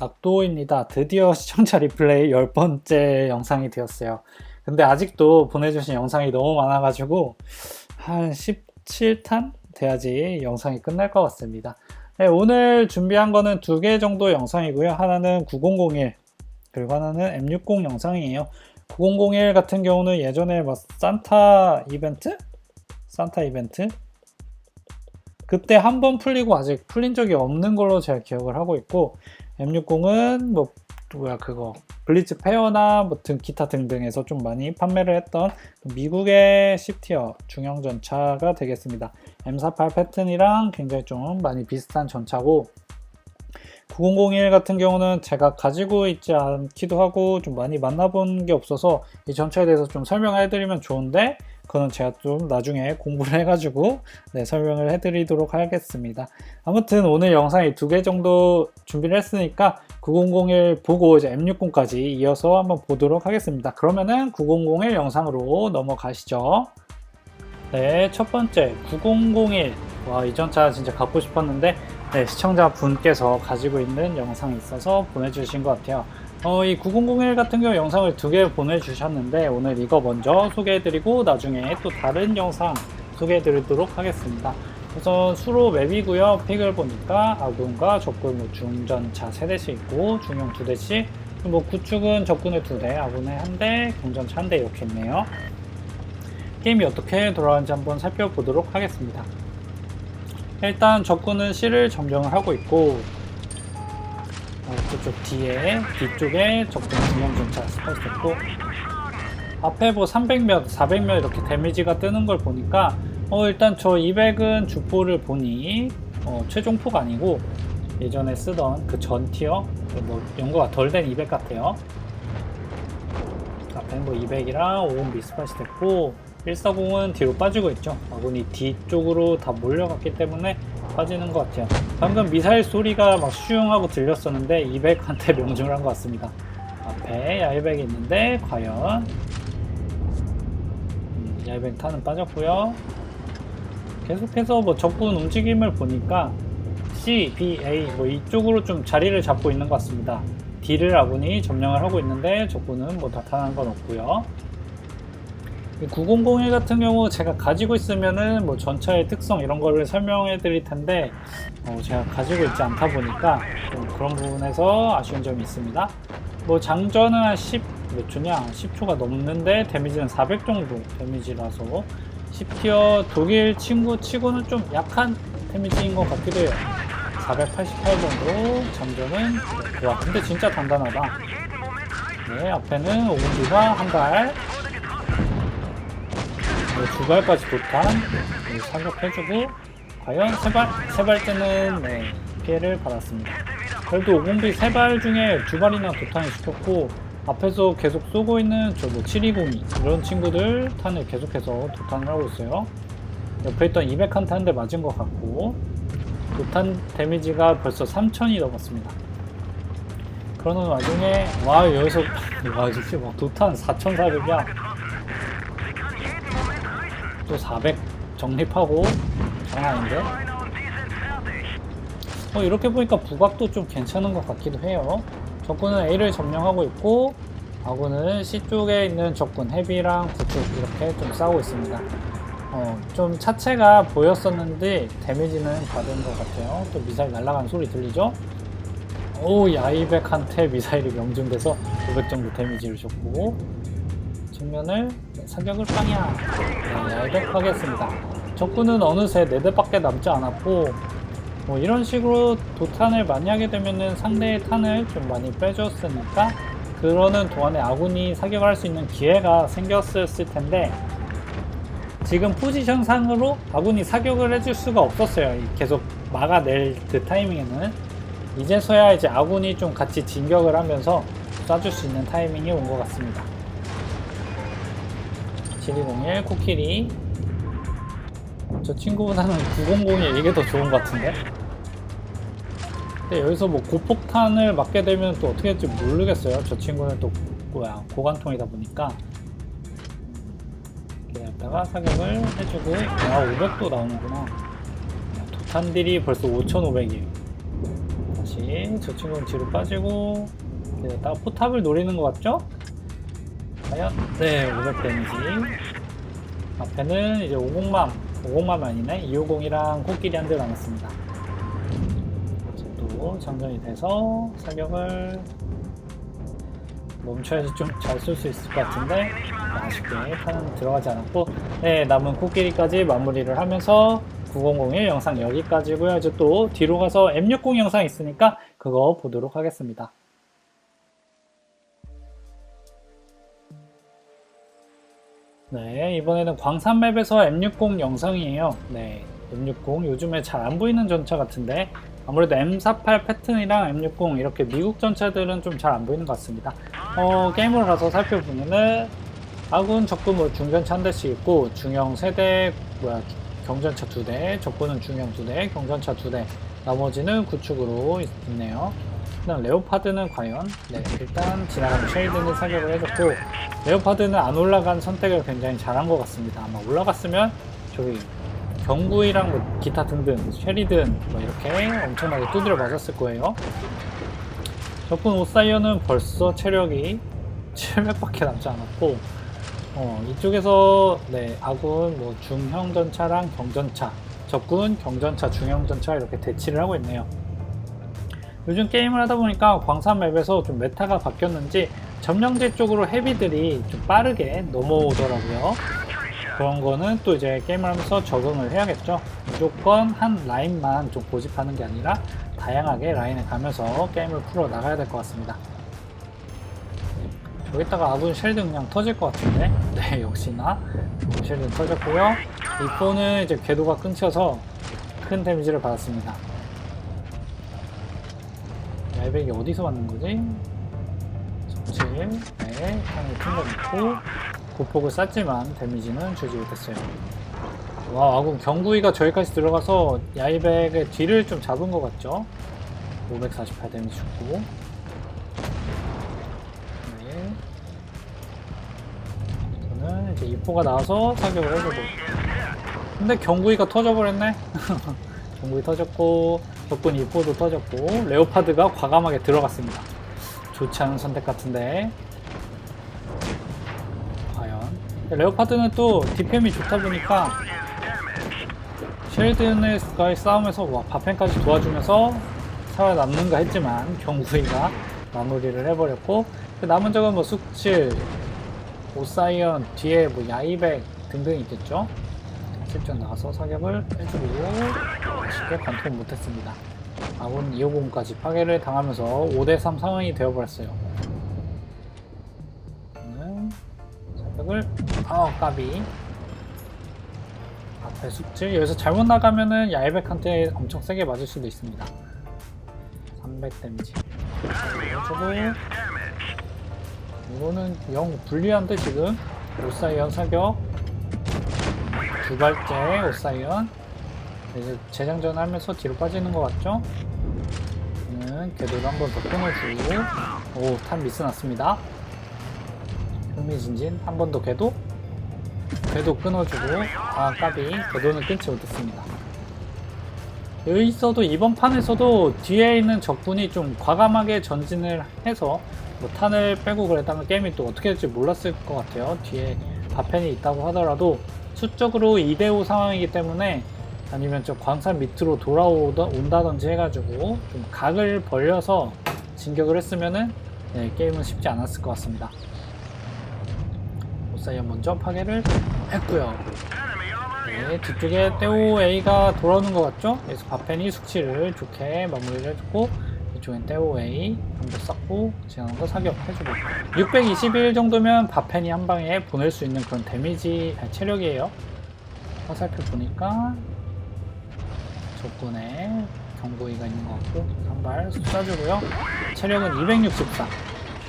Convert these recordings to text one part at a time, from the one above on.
낙도입니다. 드디어 시청자 리플레이 10번째 영상이 되었어요. 근데 아직도 보내주신 영상이 너무 많아가지고 한 17탄 돼야지 영상이 끝날 것 같습니다. 네, 오늘 준비한 거는 두 개 정도 영상이고요. 하나는 9001 그리고 하나는 M60 영상이에요. 9001 같은 경우는 예전에 뭐 산타 이벤트? 산타 이벤트? 그때 한 번 풀리고 아직 풀린 적이 없는 걸로 제가 기억을 하고 있고 M60은 뭐 뭐야 그거 블리츠 페어나 뭐 등, 기타 등등에서 좀 많이 판매를 했던 미국의 10티어 중형 전차가 되겠습니다. M48 패턴이랑 굉장히 좀 많이 비슷한 전차고 9001 같은 경우는 제가 가지고 있지 않기도 하고 좀 많이 만나본 게 없어서 이 전차에 대해서 좀 설명해 드리면 좋은데 그거는 제가 좀 나중에 공부를 해가지고 네, 설명을 해드리도록 하겠습니다. 아무튼 오늘 영상이 두 개 정도 준비를 했으니까 9001 보고 이제 M60까지 이어서 한번 보도록 하겠습니다. 그러면은 9001 영상으로 넘어가시죠. 네, 첫 번째 9001. 와, 이 전차 진짜 갖고 싶었는데 네, 시청자 분께서 가지고 있는 영상이 있어서 보내주신 것 같아요. 어, 이 9001 같은 경우 영상을 두 개 보내주셨는데 오늘 이거 먼저 소개해드리고 나중에 또 다른 영상 소개해드리도록 하겠습니다. 우선 수로 맵이고요. 픽을 보니까 아군과 적군 뭐 중전차 3대씩 있고 중형 2대씩 뭐 구축은 적군의 2대, 아군의 1대, 경전차 1대 이렇게 있네요. 게임이 어떻게 돌아가는지 한번 살펴보도록 하겠습니다. 일단 적군은 C를 점령을 하고 있고 어, 저쪽 뒤에 뒤쪽에 적군 중형전차 스파이스 있고 앞에 뭐 300몇, 400몇 이렇게 데미지가 뜨는 걸 보니까 어 일단 저 200은 주포를 보니 어, 최종포가 아니고 예전에 쓰던 그 전 티어 뭐 연구가 덜 된 200 같아요. 앞에 뭐 200이랑 5음 미스파시 됐고 140은 뒤로 빠지고 있죠. 아군이 뒤쪽으로 다 몰려갔기 때문에 빠지는 것 같아요. 방금 미사일 소리가 막 슈용하고 들렸었는데 200한테 명중을 한 것 같습니다. 앞에 야이백이 있는데 과연 음, 야이백 타는 빠졌고요. 계속해서 뭐 적군 움직임을 보니까 C, B, A 뭐 이쪽으로 좀 자리를 잡고 있는 것 같습니다. D를 아군이 점령을 하고 있는데 적군은 뭐 나타나는 건 없고요. 9001 같은 경우 제가 가지고 있으면은 뭐 전차의 특성 이런 거를 설명해 드릴 텐데 어 제가 가지고 있지 않다 보니까 좀 그런 부분에서 아쉬운 점이 있습니다. 뭐 장전은 한 10, 몇 초냐? 10초가 넘는데 데미지는 400 정도 데미지라서 10티어 독일 친구 치고는 좀 약한 데미지인 것 같기도 해요. 488 정도 장전은 와 근데 진짜 단단하다. 네 앞에는 오운비가 한 발, 네, 두 발까지 도탄 네, 사격해주고 과연 세 발, 세 발째는 네, 피해를 받았습니다. 그래도 오공비 세 발 중에 두 발이나 도탄을 시켰고 앞에서 계속 쏘고 있는 저뭐 7202 이런 친구들 탄을 계속해서 도탄을 하고 있어요. 옆에 있던 200칸트 한대 맞은 것 같고 도탄 데미지가 벌써 3000이 넘었습니다. 그러는 와중에 와 여기서 와 진짜 막 도탄 4400이야 또 400 정립하고 장난 아닌데? 어 이렇게 보니까 부각도 좀 괜찮은 것 같기도 해요. 적군은 A를 점령하고 있고 아군은 C 쪽에 있는 적군 헤비랑 구축 이렇게 좀 싸우고 있습니다. 어, 좀 차체가 보였었는데 데미지는 받은 것 같아요. 또 미사일 날아가는 소리 들리죠? 오 야이백한테 미사일이 명중돼서 500 정도 데미지를 줬고 정면을 사격을 빵이야 네, 야이백 하겠습니다 적군은 어느새 4대밖에 남지 않았고 뭐 이런 식으로 도탄을 많이 하게 되면은 상대의 탄을 좀 많이 빼줬으니까 그러는 동안에 아군이 사격을 할 수 있는 기회가 생겼을 텐데 지금 포지션 상으로 아군이 사격을 해줄 수가 없었어요. 계속 막아낼 그 타이밍에는 이제서야 이제 아군이 좀 같이 진격을 하면서 쏴줄 수 있는 타이밍이 온 것 같습니다. 7201 코끼리. 저 친구보다는 9001 이게 더 좋은 것 같은데? 근데 여기서 뭐 고폭탄을 맞게 되면 또 어떻게 될지 모르겠어요. 저 친구는 또 뭐야 고관통이다 보니까. 갖다가 사격을 해주고 아 500도 나오는구나. 도탄 딜이 벌써 5500이에요 그렇지. 저 친구는 뒤로 빠지고 여기다가 포탑을 노리는 것 같죠? 과연? 네, 500 데미지. 앞에는 이제 50만, 50만 아니네. 250이랑 코끼리 한 대 남았습니다. 또 장전이 돼서 사격을 멈춰야지 좀 잘 쏠 수 있을 것 같은데 아쉽게 판은 들어가지 않았고 네 남은 코끼리까지 마무리를 하면서 9001 영상 여기까지고요 이제 또 뒤로 가서 M60 영상 있으니까 그거 보도록 하겠습니다 네 이번에는 광산맵에서 M60 영상이에요 네 M60 요즘에 잘 안 보이는 전차 같은데 아무래도 M48 패턴이랑 M60 이렇게 미국 전차들은 좀 잘 안 보이는 것 같습니다. 어, 게임을 가서 살펴보면은 아군 적군 뭐 중전차 한 대씩 있고 중형 세대 뭐야 경전차 두 대, 적군은 중형 두 대, 경전차 두 대, 나머지는 구축으로 있- 있네요. 그다음 레오파드는 과연 네 일단 지나가는 쉐이드는 사격을 해줬고 레오파드는 안 올라간 선택을 굉장히 잘한 것 같습니다. 아마 올라갔으면 저기 경구이랑 뭐 기타 등등 쉐리든 뭐 이렇게 엄청나게 두드려 맞았을 거예요. 적군 오사이어는 벌써 체력이 700밖에 남지 않았고 어, 이쪽에서 네 아군 뭐 중형 전차랑 경전차 적군 경전차 중형 전차 이렇게 대치를 하고 있네요. 요즘 게임을 하다 보니까 광산 맵에서 좀 메타가 바뀌었는지 점령지 쪽으로 헤비들이 좀 빠르게 넘어오더라고요. 그런 거는 또 이제 게임을 하면서 적응을 해야겠죠. 무조건 한 라인만 좀 고집하는 게 아니라 다양하게 라인을 가면서 게임을 풀어 나가야 될 것 같습니다. 여기다가 아군 쉘드 그냥 터질 것 같은데 네 역시나 쉘드 터졌고요 이 폰은 이제 궤도가 끊겨서 큰 데미지를 받았습니다 야이백이 어디서 맞는 거지? 속질 네 향을 튕겨놓고 고폭을 쐈지만 데미지는 주지 못했어요 와 아군 경구이가 저기까지 들어가서 야이백의 뒤를 좀 잡은 것 같죠? 548 데미지 줬고 네. 저는 이제 이포가 나와서 사격을 해주고 근데 경구이가 터져버렸네 경구이 터졌고 적군 이포도 터졌고 레오파드가 과감하게 들어갔습니다. 좋지 않은 선택 같은데. 과연. 레오파드는 또 DPM이 좋다 보니까 쉘든과의 싸움에서 와, 바펜까지 도와주면서 살아남는가 했지만 경구이가 마무리를 해버렸고 그 남은 적은 뭐 숙칠, 오사이언, 뒤에 뭐 야이백 등등 있겠죠. 실전 나와서 사격을 해주고 쉽게 관통 못했습니다. 아군 250까지 파괴를 당하면서 5대3 상황이 되어버렸어요. 사격을 아 까비 앞에 숙질 여기서 잘못 나가면은 야이백한테 엄청 세게 맞을 수도 있습니다. 300 데미지. 저거 이거는 영 불리한데 지금 오사이언 사격 두 발째 오사이언. 이제 재장전 하면서 뒤로 빠지는 것 같죠? 는 궤도를 한번더 끊어주고. 오탄 미스 났습니다. 흥미진진. 한 번 더 궤도. 궤도 끊어주고. 아 까비. 궤도는 끊지 못했습니다. 여기서도 이번 판에서도 뒤에 있는 적군이 좀 과감하게 전진을 해서 뭐 탄을 빼고 그랬다면 게임이 또 어떻게 될지 몰랐을 것 같아요. 뒤에 바펜이 있다고 하더라도 수적으로 2대5 상황이기 때문에 아니면 좀 광산 밑으로 돌아온다든지 해가지고 좀 각을 벌려서 진격을 했으면은 네, 게임은 쉽지 않았을 것 같습니다. 오사이언 먼저 파괴를 했고요. 네, 뒤쪽에 떼오 A가 돌아오는 것 같죠? 그래서 바펜이 숙취를 좋게 마무리를 해줬고 이쪽엔 떼오 A 한번 쐈고 지나간 거 사격해주고 621 정도면 바펜이 한 방에 보낼 수 있는 그런 데미지 아니, 체력이에요. 화살표 보니까 적군에 경고기가 있는 것 같고 한발 쏴주고요. 체력은 264.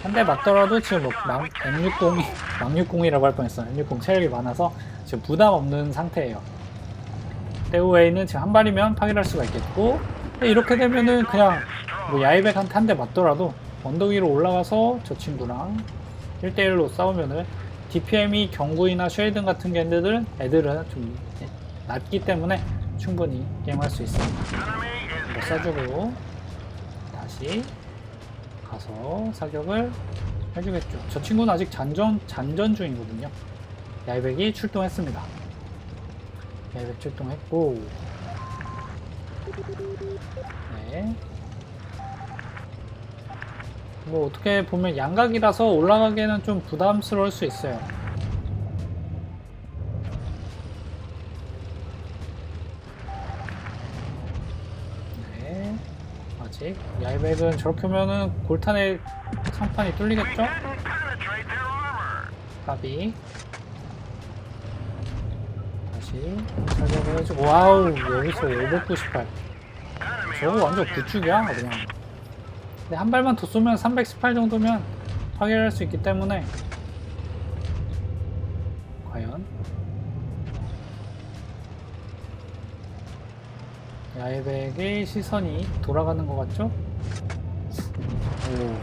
한 대 맞더라도 지금 뭐 막, M60이 막60이라고 할 뻔했어. M60 체력이 많아서 지금 부담 없는 상태예요. 떼우웨이는 지금 한 발이면 파괴할 수가 있겠고 이렇게 되면은 그냥 뭐 야이백한테 한 대 맞더라도 언덕 위로 올라가서 저 친구랑 1대1로 싸우면은 DPM이 경구이나 쉐이든 같은 겐들은 애들은 좀 낮기 때문에 충분히 게임할 수 있습니다. 뭐 쏴주고 여기까지 가서 사격을 해주겠죠. 저 친구는 아직 잔전, 잔전 중이거든요. 야이백이 출동했습니다. 야이백 출동했고, 네. 뭐 어떻게 보면 양각이라서 올라가기에는 좀 부담스러울 수 있어요. 네. 아직 야이백은 저렇게 오면은 골탄의 상판이 뚫리겠죠? 까비 다시 사격을 해주고 와우 여기서 598 저거 완전 구축이야 그냥 근데 한 발만 더 쏘면 318 정도면 파괴할 수 있기 때문에 과연 야이백의 시선이 돌아가는 것 같죠? 오,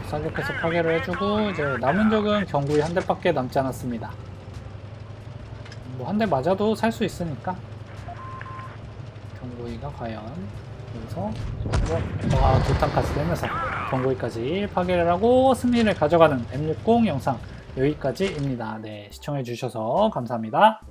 사격해서 파괴를 해주고 이제 남은 적은 경구이 한 대밖에 남지 않았습니다. 뭐 한 대 맞아도 살 수 있으니까 경구이가 과연 여기서 와 도탄까지 되면서 경구이까지 파괴를 하고 승리를 가져가는 M60 영상 여기까지입니다. 네 시청해 주셔서 감사합니다.